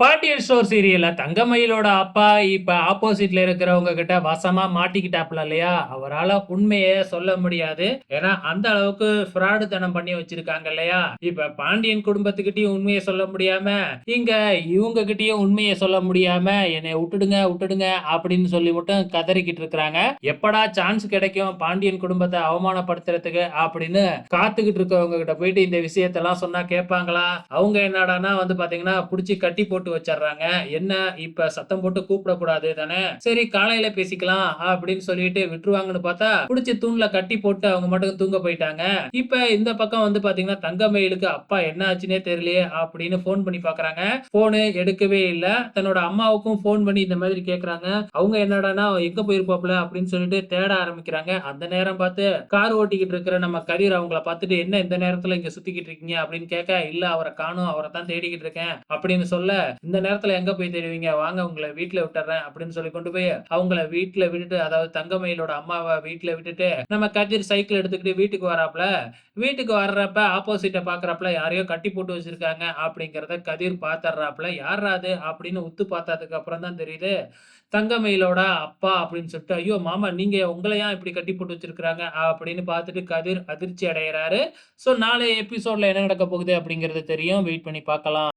Pandian store சீரியல்ல தங்கமயிலோட அப்பா இப்ப ஆப்போசிட்ல இருக்கிறவங்க கிட்ட வசமா மாட்டிக்கிட்டாப்ல இல்லையா? அவரால உண்மைய சொல்ல முடியாது. ஏன்னா, அந்த அளவுக்கு ஃப்ராடு தனம் பண்ணி வச்சிருக்காங்க இல்லையா? இப்ப பாண்டியன் குடும்பத்துக்கிட்டயும் உண்மைய சொல்ல முடியாம, இங்க இவங்க கிட்டயும் உண்மைய சொல்ல முடியாம, என்னை விட்டுடுங்க விட்டுடுங்க அப்படின்னு சொல்லி மட்டும் கதறிக்கிட்டு இருக்கிறாங்க. எப்படா சான்ஸ் கிடைக்கும் பாண்டியன் குடும்பத்தை அவமானப்படுத்துறதுக்கு அப்படின்னு காத்துக்கிட்டு இருக்கவங்க கிட்ட போயிட்டு இந்த விஷயத்தெல்லாம் சொன்னா கேட்பாங்களா? அவங்க என்னடான்னா வந்து பாத்தீங்கன்னா, புடிச்சு கட்டி போட்டு வச்சிடுறாங்க என்ன இப்ப சத்தம் போட்டு கூப்பிடக்கூடாது தானே! சரி காலையில பேசிக்கலாம் அப்படின்னு சொல்லிட்டு விட்டுருவாங்கன்னு பார்த்தா, புடிச்சு தூண்ல கட்டி போட்டு அவங்க மட்டும் தூங்க போயிட்டாங்க. இப்ப இந்த பக்கம் வந்து பாத்தீங்கன்னா, தங்கமயிலுக்கு அப்பா என்ன ஆச்சுன்னே தெரியலையே அப்படின்னு ஃபோன் பண்ணி பாக்குறாங்க ஃபோனு எடுக்கவே இல்ல. தன்னோட அம்மாவுக்கும் ஃபோன் பண்ணி இந்த மாதிரி கேக்குறாங்க அவங்க என்னடான்னா, எங்க போயிருப்பாப்ல அப்படின்னு சொல்லிட்டு தேட ஆரம்பிக்கிறாங்க. அந்த நேரம் பார்த்து கார் ஓட்டிக்கிட்டு இருக்கிற நம்ம கதிர் அவங்கள பார்த்துட்டு, "என்ன இந்த நேரத்துல இங்க சுத்திக்கிட்டு இருக்கீங்க?" அப்படின்னு கேட்க, "இல்ல அவரை காணும் அவரை தான் தேடிக்கிட்டு இருக்கேன்" அப்படின்னு சொல்ல, "இந்த நேரத்துல எங்க போய் தேடுவீங்க? வாங்க உங்களை வீட்டுல விட்டுறேன் அப்படின்னு சொல்லி கொண்டு போய் அவங்கள வீட்டுல விட்டுட்டு அதாவது தங்கமயிலோட அம்மாவை வீட்டுல விட்டுட்டு, நம்ம கதிர் சைக்கிள் எடுத்துக்கிட்டு வீட்டுக்கு வராப்ல. வீட்டுக்கு வர்றப்ப ஆப்போசிட்ட பாக்குறப்பல யாரையோ கட்டி போட்டு வச்சிருக்காங்க அப்படிங்கிறத கதிர் பார்த்தர்றாப்ல. யாராது அது?" அப்படின்னு உத்து பார்த்ததுக்கு அப்புறம் தான் தெரியுது, தங்கமயிலோட அப்பா அப்படின்னு சொல்லிட்டு, "ஐயோ! மாமா நீங்க உங்களையா ஏன் இப்படி கட்டி போட்டு வச்சிருக்கிறாங்க அப்படின்னு பார்த்துட்டு கதிர் அதிர்ச்சி அடைகிறாரு ஸோ நாளைய எபிசோட்ல என்ன நடக்க போகுது அப்படிங்கிறது தெரியும். வெயிட் பண்ணி பார்க்கலாம்.